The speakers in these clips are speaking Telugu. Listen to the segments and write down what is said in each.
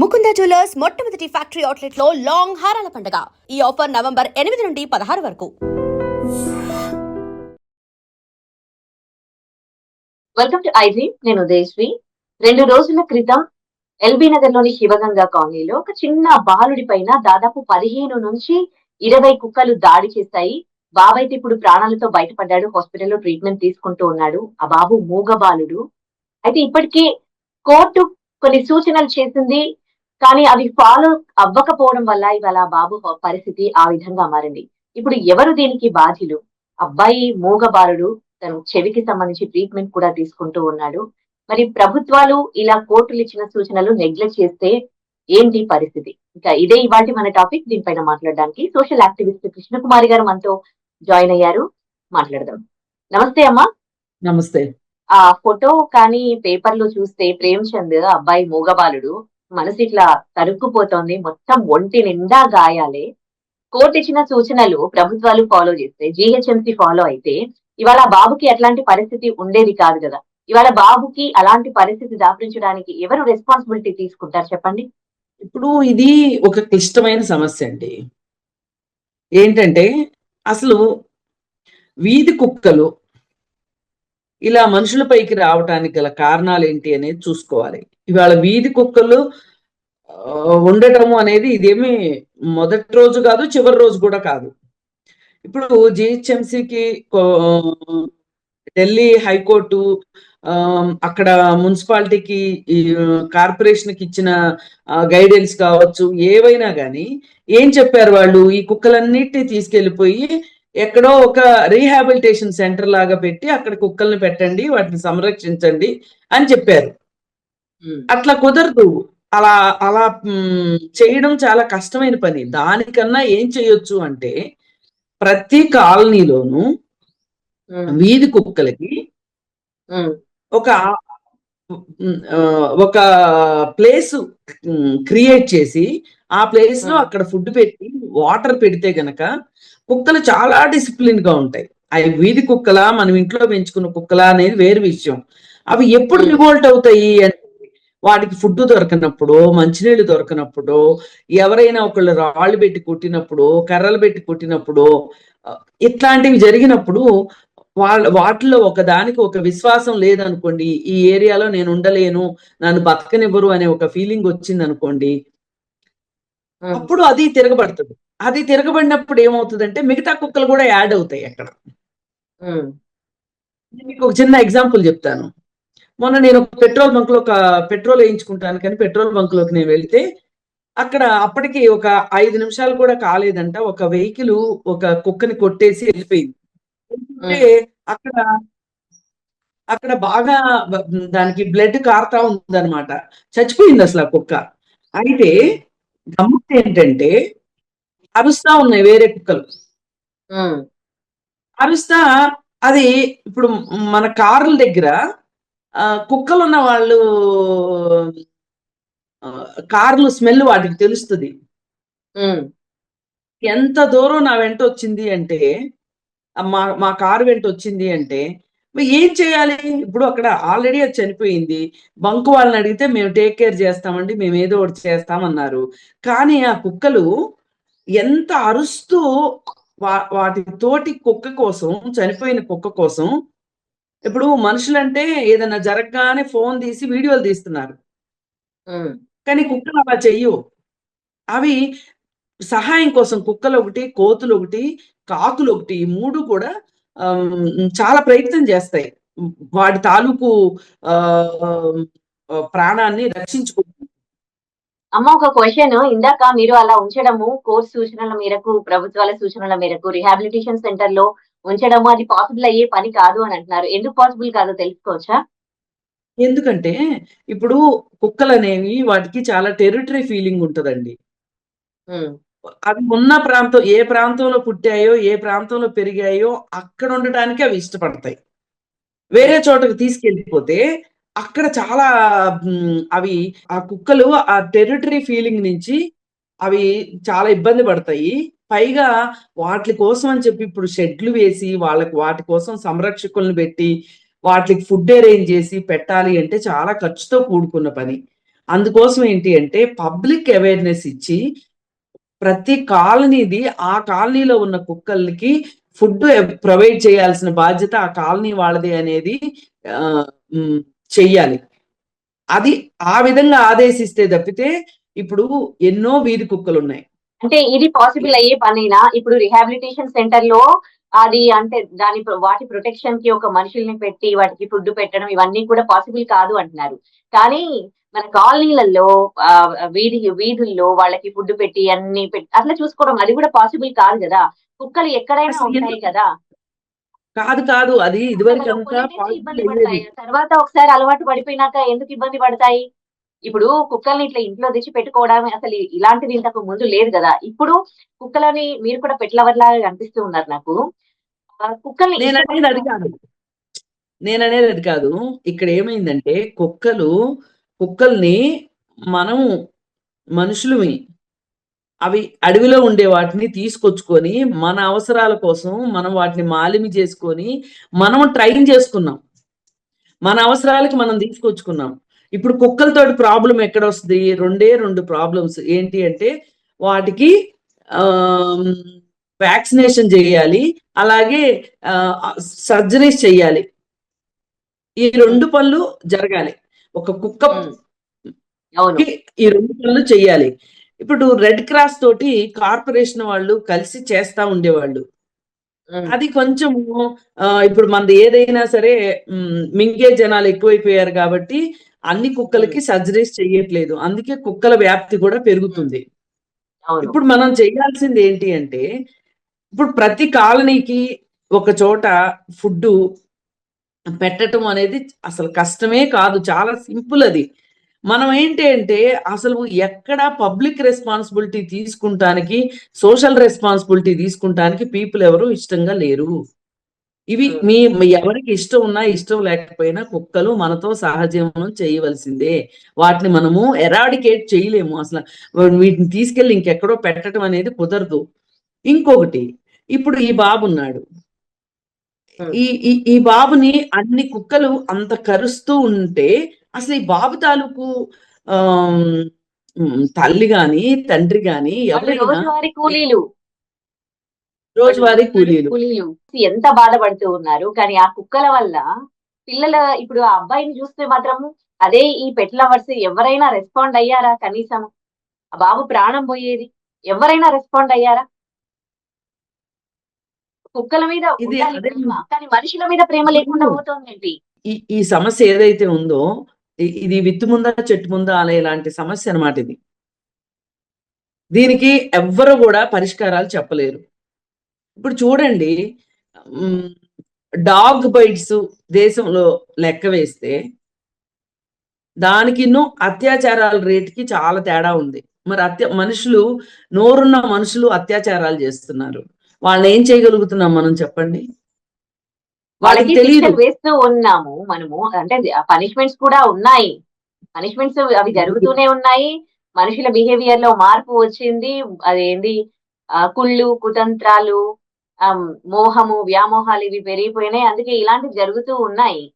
ముకుంద జ్యువెలర్స్ మొట్టమొదటి ఫ్యాక్టరీ అవుట్లెట్లో లాంగ్ హారాల పండుగ. ఈ ఆఫర్ నవంబర్ ఎనిమిది నుండి పదహారు వరకు. వెల్కమ్ టు ఐజీ నేను ఉదయశ్రీ. రెండు రోజుల క్రితం ఎల్బీ నగర్లోని శివగంగా కాలనీలో ఒక చిన్న బాలుడి పైన దాదాపు పదిహేను నుంచి ఇరవై కుక్కలు దాడి చేశాయి. బాబు అయితే ఇప్పుడు ప్రాణాలతో బయటపడ్డాడు. హాస్పిటల్లో ట్రీట్మెంట్ తీసుకుంటూ ఉన్నాడు. ఆ బాబు మూగ బాలుడు. అయితే ఇప్పటికే కోర్టు కొన్ని సూచనలు చేసింది. కానీ అవి ఫాలో అవ్వకపోవడం వల్ల ఇవాళ బాబు పరిస్థితి ఆ విధంగా మారింది. ఇప్పుడు ఎవరు దీనికి బాధ్యులు? అబ్బాయి మూగ బాలుడు తను చెవికి సంబంధించి ట్రీట్మెంట్ కూడా తీసుకుంటూ ఉన్నాడు. మరి ప్రభుత్వాలు ఇలా కోర్టులు ఇచ్చిన సూచనలు నెగ్లెక్ట్ చేస్తే ఏంటి పరిస్థితి? ఇంకా ఇదే ఇవాటి మన టాపిక్ దీనిపైన మాట్లాడడానికి సోషల్ యాక్టివిస్ట్ కృష్ణకుమారి గారు మనతో జాయిన్ అయ్యారు. మాట్లాడదాం. నమస్తే అమ్మా. నమస్తే. ఆ ఫోటో కానీ పేపర్లో చూస్తే ప్రేమ్ చంద్ అబ్బాయి మూగబాలుడు మనసు ఇట్లా తరుక్కుపోతోంది. మొత్తం ఒంటి నిండా గాయాలే. కోర్టు ఇచ్చిన సూచనలు ప్రభుత్వాలు ఫాలో చేస్తే జిహెచ్ఎంసి ఫాలో అయితే ఇవాళ బాబుకి అట్లాంటి పరిస్థితి ఉండేది కాదు కదా. ఇవాళ బాబుకి అలాంటి పరిస్థితి దాపించడానికి ఎవరు రెస్పాన్సిబిలిటీ తీసుకుంటారు చెప్పండి? ఇప్పుడు ఇది ఒక క్లిష్టమైన సమస్య అండి. ఏంటంటే అసలు వీధి కుక్కలు ఇలా మనుషులపైకి రావటానికి గల కారణాలు ఏంటి అనేది చూసుకోవాలి. ఇవాళ వీధి కుక్కలు ఉండటము అనేది ఇదేమి మొదటి రోజు కాదు చివరి రోజు కూడా కాదు. ఇప్పుడు జిహెచ్ఎంసికి ఢిల్లీ హైకోర్టు ఆ, అక్కడ మున్సిపాలిటీకి కార్పొరేషన్కి కార్పొరేషన్కి ఇచ్చిన గైడెన్స్ కావచ్చు ఏవైనా కానీ ఏం చెప్పారు వాళ్ళు? ఈ కుక్కలన్నిటిని తీసుకెళ్ళిపోయి ఎక్కడో ఒక రీహాబిలిటేషన్ సెంటర్ లాగా పెట్టి అక్కడ కుక్కల్ని పెట్టండి వాటిని సంరక్షించండి అని చెప్పారు. అట్లా కుదరదు. అలా అలా చేయడం చాలా కష్టమైన పని. దానికన్నా ఏం చేయొచ్చు అంటే ప్రతి కాలనీలోనూ వీధి కుక్కలకి ఒక ఒక ప్లేస్ క్రియేట్ చేసి ఆ ప్లేస్లో. అక్కడ ఫుడ్ పెట్టి వాటర్ పెడితే గనక కుక్కలు చాలా డిసిప్లిన్గా ఉంటాయి. అవి వీధి కుక్కలా మనం ఇంట్లో పెంచుకున్న కుక్కలా అనేది వేరు విషయం. అవి ఎప్పుడు. రివోల్ట్ అవుతాయి అంటే వాటికి ఫుడ్ దొరకనప్పుడు మంచినీళ్ళు దొరకనప్పుడు ఎవరైనా ఒకళ్ళు రాళ్ళు పెట్టి కొట్టినప్పుడు కర్రలు పెట్టి కొట్టినప్పుడు ఇట్లాంటివి జరిగినప్పుడు వాళ్ళ వాటిలో ఒక దానికి ఒక విశ్వాసం లేదనుకోండి ఈ ఏరియాలో నేను ఉండలేను నన్ను బతకనివ్వరు అనే ఒక ఫీలింగ్ వచ్చింది అనుకోండి అప్పుడు అది తిరగబడుతుంది. అది తిరగబడినప్పుడు ఏమవుతుందంటే మిగతా కుక్కలు కూడా యాడ్ అవుతాయి అక్కడ. మీకు ఒక చిన్న ఎగ్జాంపుల్ చెప్తాను. మొన్న నేను ఒక పెట్రోల్ బంక్లో ఒక పెట్రోల్ వేయించుకుంటాను కానీ పెట్రోల్ బంక్లోకి నేను వెళ్తే అక్కడ అప్పటికి ఒక ఐదు నిమిషాలు కూడా కాలేదంట. ఒక వెహికల్ ఒక కుక్కని కొట్టేసి వెళ్ళిపోయింది. అంటే అక్కడ అక్కడ బాగా దానికి బ్లడ్ కారుతా ఉందన్నమాట. చచ్చిపోయింది అసలు ఆ కుక్క. అయితే గమ్మత్ ఏంటంటే అరుస్తా ఉన్నాయి వేరే కుక్కలు. అరుస్తా అది ఇప్పుడు మన కార్ల దగ్గర ఆ, కుక్కలు ఉన్న వాళ్ళు కార్లు స్మెల్ వాటికి తెలుస్తుంది. ఎంత దూరం నా వెంట వచ్చింది అంటే మా మా కారు వెంట వచ్చింది అంటే ఏం చేయాలి? ఇప్పుడు అక్కడ ఆల్రెడీ అది చనిపోయింది. బంకు వాళ్ళని అడిగితే మేము టేక్ కేర్ చేస్తామండి మేము ఏదో ఒకటి చేస్తామన్నారు. కానీ ఆ కుక్కలు ఎంత అరుస్తూ వా వాటి తోటి కుక్క కోసం చనిపోయిన కుక్క కోసం ఇప్పుడు మనుషులంటే ఏదైనా జరగగానే ఫోన్ తీసి వీడియోలు తీస్తున్నారు. కానీ కుక్కలు అలా చెయ్యవు. అవి సహాయం కోసం కుక్కలు ఒకటి కోతులు ఒకటి కాకులు ఒకటి ఈ మూడు కూడా చాలా ప్రయత్నం చేస్తాయి. వాటి తాలూకు ప్రాణాన్ని రక్షించుకుంటాయి అమ్మ ఒక క్వశ్చన్ ఇందాక మీరు అలా ఉంచడము కోర్టు సూచనల మేరకు ప్రభుత్వాల సూచనల మేరకు రిహాబిలిటేషన్ సెంటర్లో ఉంచడము అది పాసిబుల్ అయ్యే పని కాదు అని అంటున్నారు. ఎందుకు పాసిబుల్ కాదో తెలుసుకోవచ్చా? ఎందుకంటే ఇప్పుడు కుక్కలు అనేవి వాటికి చాలా టెరిటరీ ఫీలింగ్ ఉంటదండి. అవి ఉన్న ప్రాంతం ఏ ప్రాంతంలో పుట్టాయో ఏ ప్రాంతంలో పెరిగాయో అక్కడ ఉండటానికి అవి ఇష్టపడతాయి. వేరే చోటకు తీసుకెళ్ళిపోతే అక్కడ చాలా అవి ఆ కుక్కలు ఆ టెరిటరీ ఫీలింగ్ నుంచి అవి చాలా ఇబ్బంది పడతాయి. పైగా వాటి కోసం అని చెప్పి ఇప్పుడు షెడ్లు వేసి వాళ్ళకి వాటి కోసం సంరక్షకులను పెట్టి వాటికి ఫుడ్ అరేంజ్ చేసి పెట్టాలి అంటే చాలా ఖర్చుతో కూడుకున్న పని. అందుకోసం ఏంటి అంటే పబ్లిక్ అవేర్నెస్ ఇచ్చి ప్రతి కాలనీది ఆ కాలనీలో ఉన్న కుక్కలకి ఫుడ్ ప్రొవైడ్ చేయాల్సిన బాధ్యత ఆ కాలనీ వాళ్ళది అనేది చెయ్యాలి. అది ఆ విధంగా ఆదేశిస్తే తప్పితే ఇప్పుడు ఎన్నో వీధి కుక్కలు ఉన్నాయి అంటే ఇది పాసిబుల్ అయ్యే పనేనా? ఇప్పుడు రిహాబిలిటేషన్ సెంటర్లో అది అంటే దాని వాటి ప్రొటెక్షన్కి ఒక మనుషుల్ని పెట్టి వాటికి ఫుడ్ పెట్టడం ఇవన్నీ కూడా పాసిబుల్ కాదు అంటున్నారు. కానీ మన కాలనీలలో ఆ, వీధి వీధుల్లో వాళ్ళకి ఫుడ్ పెట్టి అన్ని పెట్టి అట్లా చూసుకోవడం అది కూడా పాసిబుల్ కాదు కదా? కుక్కలు ఎక్కడైనా ఉంటాయి కదా? కాదు కాదు. అది ఇదివరకు తర్వాత ఒకసారి అలవాటు పడిపోయినాక ఎందుకు ఇబ్బంది పడతాయి? ఇప్పుడు కుక్కల్ని ఇట్లా ఇంట్లో తెచ్చి పెట్టుకోవడం అసలు ఇలాంటిది ఇంతకు ముందు లేదు కదా. ఇప్పుడు కుక్కలని మీరు కూడా పెట్లవర్లాగా కనిపిస్తూ ఉన్నారు నాకు. కుక్కల్ని నేను అనేది అది. కాదు. నేను అనేది అది కాదు. ఇక్కడ ఏమైందంటే కుక్కలు కుక్కల్ని మనం మనుషులమి అవి అడవిలో ఉండే వాటిని తీసుకొచ్చుకొని మన అవసరాల కోసం మనం వాటిని మాలిమి చేసుకొని మనం ట్రైన్ చేసుకున్నాం. మన అవసరాలకి మనం తీసుకొచ్చుకున్నాం. ఇప్పుడు కుక్కలతోటి ప్రాబ్లం ఎక్కడ వస్తుంది? రెండే రెండు ప్రాబ్లమ్స్. ఏంటి అంటే వాటికి వ్యాక్సినేషన్ చేయాలి అలాగే సర్జరీస్ చేయాలి. ఈ రెండు పనులు జరగాలి. ఒక కుక్క ఈ రెండు పనులు చేయాలి. ఇప్పుడు రెడ్ క్రాస్ తోటి కార్పొరేషన్ వాళ్ళు కలిసి చేస్తా ఉండేవాళ్ళు. అది కొంచెం ఇప్పుడు మనది ఏదైనా సరే మింగే జనాలు ఎక్కువైపోయారు కాబట్టి అన్ని కుక్కలకి సర్జరీస్ చేయట్లేదు అందుకే కుక్కల వ్యాప్తి కూడా పెరుగుతుంది. ఇప్పుడు మనం చేయాల్సింది ఏంటి అంటే ఇప్పుడు ప్రతి కాలనీకి ఒక చోట ఫుడ్ పెట్టడం అనేది అసలు కష్టమే కాదు. చాలా సింపుల్ అది. మనం ఏంటి అంటే అసలు ఎక్కడ పబ్లిక్ రెస్పాన్సిబిలిటీ తీసుకుంటానికి సోషల్ రెస్పాన్సిబిలిటీ తీసుకుంటానికి పీపుల్ ఎవరు ఇష్టంగా లేరు. ఇవి. మీ ఎవరికి ఇష్టం ఉన్నా ఇష్టం లేకపోయినా కుక్కలు మనతో సహజీవనం చేయవలసిందే. వాటిని మనము ఎరాడికేట్ చేయలేము. అసలు వీటిని తీసుకెళ్ళి ఇంకెక్కడో పెట్టడం అనేది కుదరదు. ఇంకొకటి ఇప్పుడు ఈ బాబు ఉన్నాడు. ఈ ఈ బాబుని అన్ని కుక్కలు అంత కరుస్తూ ఉంటే అసలు ఈ బాబు తాలూకు ఉమ్, తల్లి గాని తండ్రి గాని ఎవరైనా కూలీలు. రోజువారీ కూలీలు. కూలీలు. ఎంత బాధపడుతూ ఉన్నారు కానీ ఆ కుక్కల వల్ల పిల్లల ఇప్పుడు ఆ అబ్బాయిని చూస్తే మాత్రం అదే ఈ పెట్ లవర్స్ ఎవరైనా రెస్పాండ్ అయ్యారా కనీసం? ఆ బాబు ప్రాణం పోయేది ఎవరైనా రెస్పాండ్ అయ్యారా? కుక్కల మీద కానీ మనుషుల మీద ప్రేమ లేకుండా పోతుందేంటి ఈ ఈ సమస్య ఏదైతే ఉందో ఇది విత్తు ముందా చెట్టు ముందా అనే ఇలాంటి సమస్య అన్నమాట ఇది. దీనికి ఎవ్వరు కూడా పరిష్కారాలు చెప్పలేరు. ఇప్పుడు చూడండి డాగ్ బైట్స్ దేశంలో లెక్క వేస్తే దానికిన్నూ అత్యాచారాల రేటుకి చాలా తేడా ఉంది. మరి అత్య మనుషులు నోరున్న మనుషులు అత్యాచారాలు చేస్తున్నారు. వాళ్ళని ఏం చేయగలుగుతున్నాం మనం చెప్పండి? వాళ్ళకి తెలియదు వేస్తూ ఉన్నాము మనము. అంటే పనిష్మెంట్స్ కూడా ఉన్నాయి. పనిష్మెంట్స్ అవి జరుగుతూనే ఉన్నాయి. మనుషుల బిహేవియర్లో మార్పు వచ్చింది. అదేంది? కుళ్ళు కుతంత్రాలు మోహము వ్యామోహాలు ఇవి పెరిగిపోయినాయి. అందుకే ఇలాంటివి జరుగుతూ ఉన్నాయి.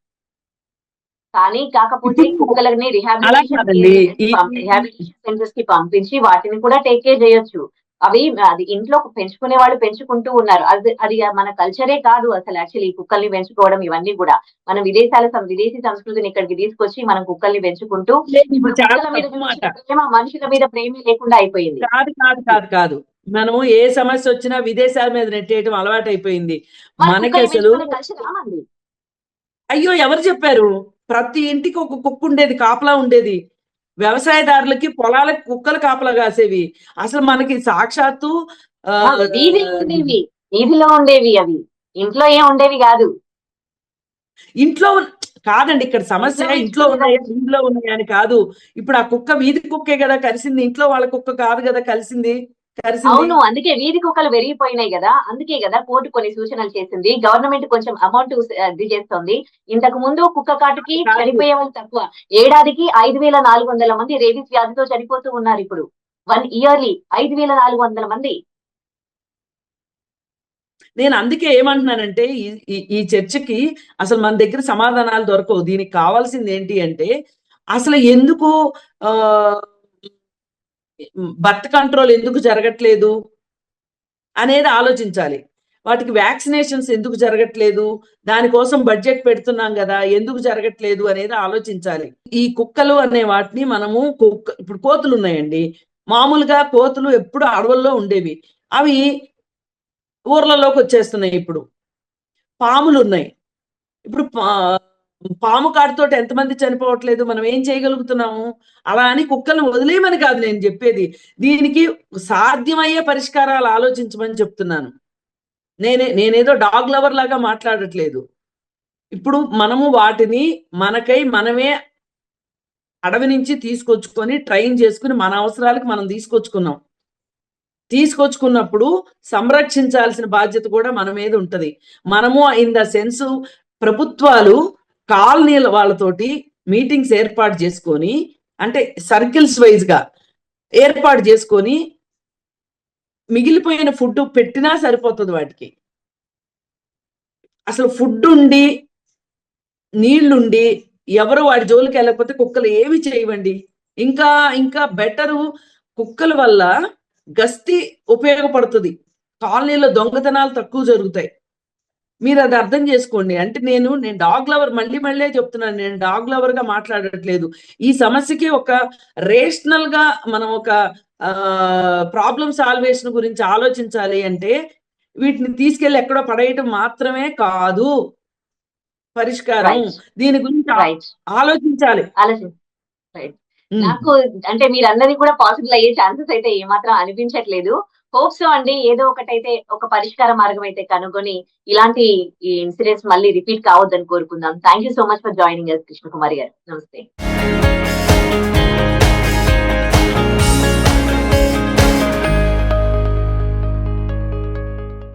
కానీ కాకపోతే కుక్కలని రిహాబిలిటేషన్ సెంటర్స్కి పంపించి వాటిని కూడా టేక్ కేర్ చేయొచ్చు. అవి అది ఇంట్లో పెంచుకునే వాళ్ళు పెంచుకుంటూ ఉన్నారు. అది అది మన కల్చరే కాదు అసలు యాక్చువల్లీ కుక్కల్ని పెంచుకోవడం ఇవన్నీ కూడా. మన విదేశాల విదేశీ సంస్కృతిని ఇక్కడికి తీసుకొచ్చి మనం కుక్కల్ని పెంచుకుంటూ మనుషుల మీద ప్రేమే లేకుండా అయిపోయింది. కాదు కాదు కాదు కాదు. మనము ఏ సమస్య వచ్చినా విదేశాల మీద నెట్టేయటం అలవాటు అయిపోయింది మనకి అసలు అయ్యో ఎవరు చెప్పారు? ప్రతి ఇంటికి ఒక కుక్క ఉండేది కాపలా ఉండేది. వ్యవసాయదారులకి పొలాలకి కుక్కలు కాపలా కాసేవి. అసలు మనకి సాక్షాత్తు వీధిలో ఉండేవి. అవి. ఇంట్లో ఏం ఉండేవి కాదు. ఇంట్లో కాదండి ఇక్కడ సమస్య ఇంట్లో ఉన్నాయా ఇంట్లో ఉన్నాయా అని కాదు. ఇప్పుడు ఆ కుక్క వీధి కుక్కే కదా కలిసింది ఇంట్లో వాళ్ళ కుక్క కాదు కదా కలిసింది. అవును అందుకే వీధి కుక్కలు పెరిగిపోయినాయి కదా. అందుకే కదా కోర్టు కొన్ని సూచనలు చేసింది. గవర్నమెంట్ కొంచెం అమౌంట్ ఇది చేస్తుంది. ఇంతకు ముందు కుక్క కాటుకి. చనిపోయే వాళ్ళు తక్కువ. ఏడాదికి ఐదు వేల నాలుగు వందల మంది రేబీస్ వ్యాధితో చనిపోతూ ఉన్నారు ఇప్పుడు. వన్ ఇయర్లీ ఐదు వేల నాలుగు వందల మంది. నేను అందుకే ఏమంటున్నానంటే ఈ చర్చకి అసలు మన దగ్గర సమాధానాలు దొరకవు. దీనికి కావాల్సింది ఏంటి అంటే అసలు ఎందుకు ఆ బర్త్ కంట్రోల్ ఎందుకు జరగట్లేదు అనేది ఆలోచించాలి. వాటికి వ్యాక్సినేషన్స్ ఎందుకు జరగట్లేదు దానికోసం బడ్జెట్ పెడుతున్నాం కదా ఎందుకు జరగట్లేదు అనేది ఆలోచించాలి. ఈ కుక్కలు అనే వాటిని మనము కుక్క ఇప్పుడు కోతులు ఉన్నాయండి. మామూలుగా కోతులు ఎప్పుడు అడవుల్లో ఉండేవి. అవి ఊర్లలోకి వచ్చేస్తున్నాయి ఇప్పుడు. పాములు ఉన్నాయి. ఇప్పుడు పా- పాము కాటుతోటి ఎంతమంది చనిపోవట్లేదు మనం ఏం చేయగలుగుతున్నాము? అలా అని కుక్కలను వదిలేయమని కాదు నేను చెప్పేది. దీనికి సాధ్యమయ్యే పరిష్కారాలు ఆలోచించమని చెప్తున్నాను. నేనే నేనేదో డాగ్ లవర్ లాగా మాట్లాడట్లేదు. ఇప్పుడు మనము వాటిని మనకై మనమే అడవి నుంచి తీసుకొచ్చుకొని ట్రైన్ చేసుకుని మన అవసరాలకు మనం తీసుకొచ్చుకున్నాం. తీసుకొచ్చుకున్నప్పుడు సంరక్షించాల్సిన బాధ్యత కూడా మన మీద ఉంటది. మనము ఇన్ ద సెన్స్ ప్రభుత్వాలు కాలనీల వాళ్ళతోటి మీటింగ్స్ ఏర్పాటు చేసుకొని అంటే సర్కిల్స్ వైజ్గా ఏర్పాటు చేసుకొని మిగిలిపోయిన ఫుడ్ పెట్టినా సరిపోతుంది వాటికి. అసలు ఫుడ్ ఉండి నీళ్ళుండి ఎవరు వాడి జోలికి వెళ్ళకపోతే కుక్కలు ఏమి చేయవండి. ఇంకా ఇంకా బెటరు కుక్కల వల్ల గస్తీ ఉపయోగపడుతుంది. కాలనీలో దొంగతనాలు తక్కువ జరుగుతాయి. మీరు అది అర్థం చేసుకోండి. అంటే నేను నేను డాగ్ లవర్ మళ్ళీ మళ్ళీ చెప్తున్నాను. నేను డాగ్ లవర్గా మాట్లాడట్లేదు. ఈ సమస్యకి ఒక రేషనల్గా మనం ఒక ప్రాబ్లం సాల్వేషన్ గురించి ఆలోచించాలి అంటే వీటిని తీసుకెళ్ళి ఎక్కడో పడేయటం మాత్రమే కాదు. పరిష్కారం. దీని గురించి ఆలోచించాలి. నాకు అంటే మీరు అన్నది కూడా పాసిబుల్ అయ్యే ఛాన్సెస్ అయితే ఏమాత్రం అనిపించట్లేదు. హోప్స్ అండి ఏదో ఒకటైతే ఒక పరిష్కార మార్గం అయితే కనుగొని ఇలాంటి ఇన్సిడెంట్స్ మళ్ళీ రిపీట్ కావద్దని కోరుకుందాం. Thank you so much for joining Krishna Kumari గారు. నమస్తే